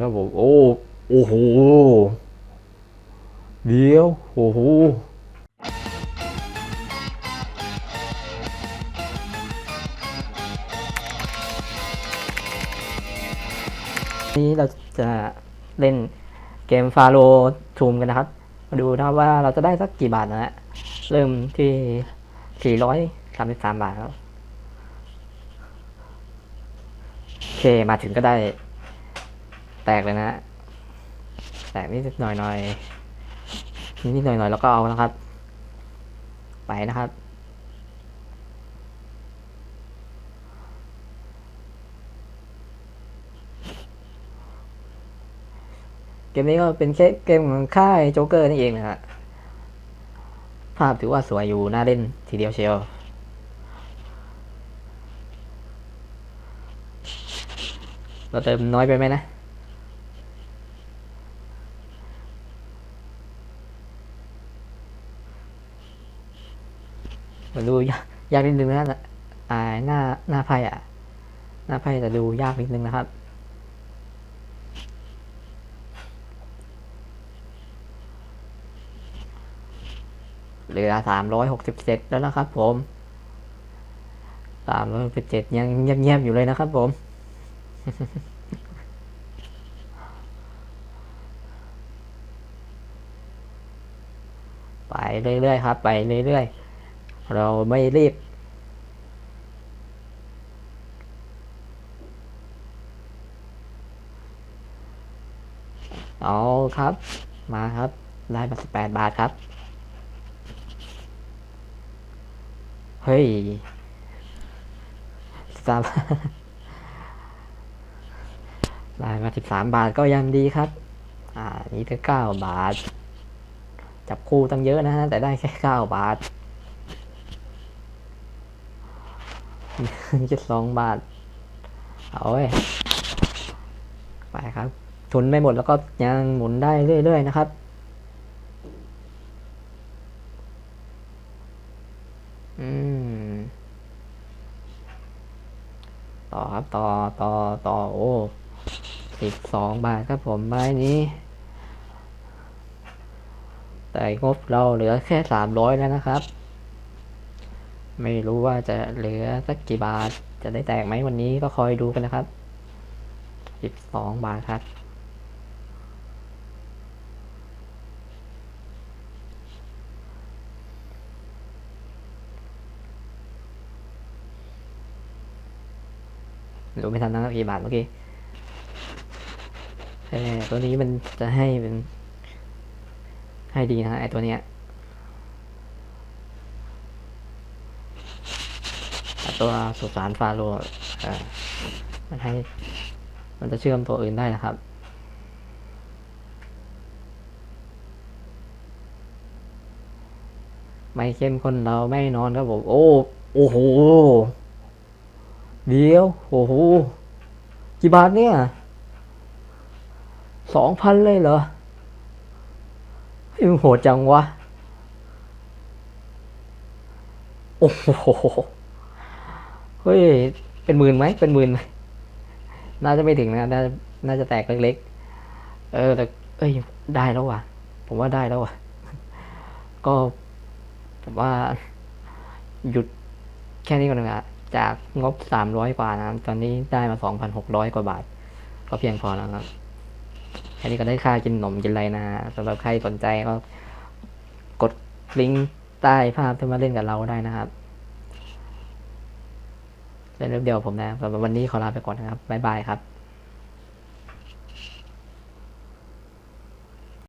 ครับผม โอ้ โอ้โห เดี๋ยว โอ้โหนี้เราจะเล่นเกมฟาโลทูมกันนะครับ มาดูนะครับว่าเราจะได้สักกี่บาทนะฮะ เริ่มที่ 433 บาทครับ โอเค มาถึงก็ได้ แตกเลยนะฮะแตกนิดหน่อยหน่อยนิดนิดหน่อยหน่อยแล้วก็เอานะครับ ไปนะครับเกมนี้ก็เป็นแค่เกมของค่ายโจ๊กเกอร์นี่เองนะฮะภาพถือว่าสวยอยู่น่าเล่นทีเดียวเชียวเราเติมน้อยไปไหมนะ มันดูยากยากนิดนึงนะอ่าหน้าหน้าไพ่อะ หน้าไพ่จะดูยากนิดนึงนะครับเหลือสามร้อยหกสิบเจ็ดแล้วนะครับผมสามร้อยหกสิบเจ็ดยังเงียบๆอยู่เลยนะครับผมไปเรื่อยๆครับ ไปเรื่อยๆ เราไม่รีบ เอาครับ มาครับ ได้มาสิบแปดบาทครับ เฮ้ยสามได้มาสิบสามบาทก็ยังดีครับ อ่า นี่ก็เก้าบาท จับคู่ตั้งเยอะนะฮะ แต่ได้แค่เก้าบาท แค่สองบาท เอาเว้ยไปครับทุนไม่หมดแล้วก็ยังหมุนได้เรื่อยๆนะครับอืมต่อครับต่อต่อต่อโอ้สิบสองบาทครับผมไม้นี้ แต่งบเราเหลือแค่สามร้อยแล้วนะครับ ไม่รู้ว่าจะเหลือสักกี่บาท จะได้แตกไหมวันนี้ก็คอยดูกันนะครับสิบสองบาทครับดูไม่ทันนะครับกี่บาทเมื่อกี้เออตัวนี้มันจะให้เป็น ให้ดีนะไอตัวเนี้ยอะ ตัวสุสานฟาโรห์เอ่อมันให้ มันจะเชื่อมตัวอื่นได้นะครับไม่เข้มข้นเราไม่นอนครับผมโอ้โอ้โหเดียวโอ้โหกี่บาทเนี่ยสองพันเลยเหรอมันโหดจังวะ โอ้โห ฮ้ย เป็นหมื่นไหม เป็นหมื่นไหมน่าจะไม่ถึงนะ น่าน่าจะแตกเล็กๆ เออ แต่ เอ้ย ได้แล้วว่ะ ผมว่าได้แล้วว่ะ ก็ผมว่า หยุดแค่นี้ก่อนนะจากงบสามร้อยกว่านะครับตอนนี้ได้มาสองพันหกร้อยกว่าบาท ก็เพียงพอแล้วครับ แค่นี้ก็ได้ค่ากินขนมกินอะไรนะฮะสำหรับใครสนใจก็ กดลิงก์ใต้ภาพที่มาเล่นกับเราได้นะครับ เป็นเรื่องเดียวผมนะสำหรับวันนี้ขอลาไปก่อนนะครับบ๊ายบายครับ